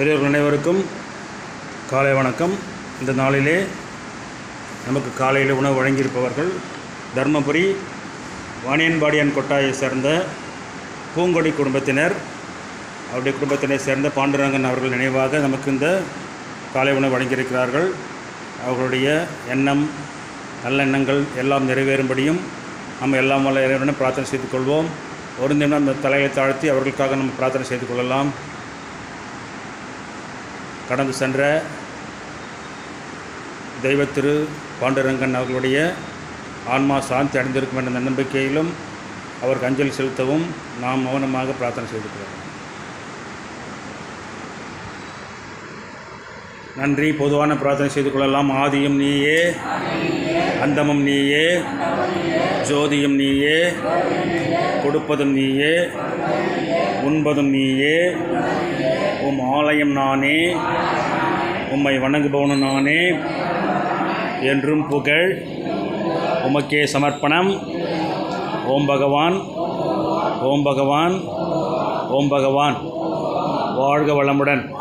பெரியவர்கள் அனைவருக்கும் காலை வணக்கம். இந்த நாளிலே நமக்கு காலையில் உணவு வழங்கியிருப்பவர்கள் தர்மபுரி வாணியன்பாடியான் கொட்டாயை சேர்ந்த பூங்கொடி குடும்பத்தினர். அவருடைய குடும்பத்தினை சேர்ந்த பாண்டுரங்கன் அவர்கள் நினைவாக நமக்கு இந்த காலை உணவு வழங்கியிருக்கிறார்கள். அவர்களுடைய எண்ணம் நல்லெண்ணங்கள் எல்லாம் நிறைவேறும்படியும் நம்ம எல்லாம் வல்ல இறைவனை பிரார்த்தனை செய்து கொள்வோம். ஒரு நிமிடம் அந்த தலையை தாழ்த்தி அவர்களுக்காக நம்ம பிரார்த்தனை செய்து கொள்ளலாம். கடந்து சென்ற தெய்வ திரு பாண்டுரங்கன் அவர்களுடைய ஆன்மா சாந்தி அடைந்திருக்கும் என்ற நம்பிக்கையிலும் அவருக்கு அஞ்சலி செலுத்தவும் நாம் மௌனமாக பிரார்த்தனை செய்து நன்றி. பொதுவான பிரார்த்தனை செய்து கொள்ளலாம். ஆதியும் நீயே. அந்தமும் நீயே. ஜோதியும் நீயே. கொடுப்பதும் நீயே. உண்பதும் நீயே. உம் ஆலயம் நானே. உம்மை வணங்குபவனும் நானே. என்றும் புகழ். உமக்கே சமர்ப்பணம். ஓம் பகவான். ஓம் பகவான். ஓம் பகவான். வாழ்க வளமுடன்.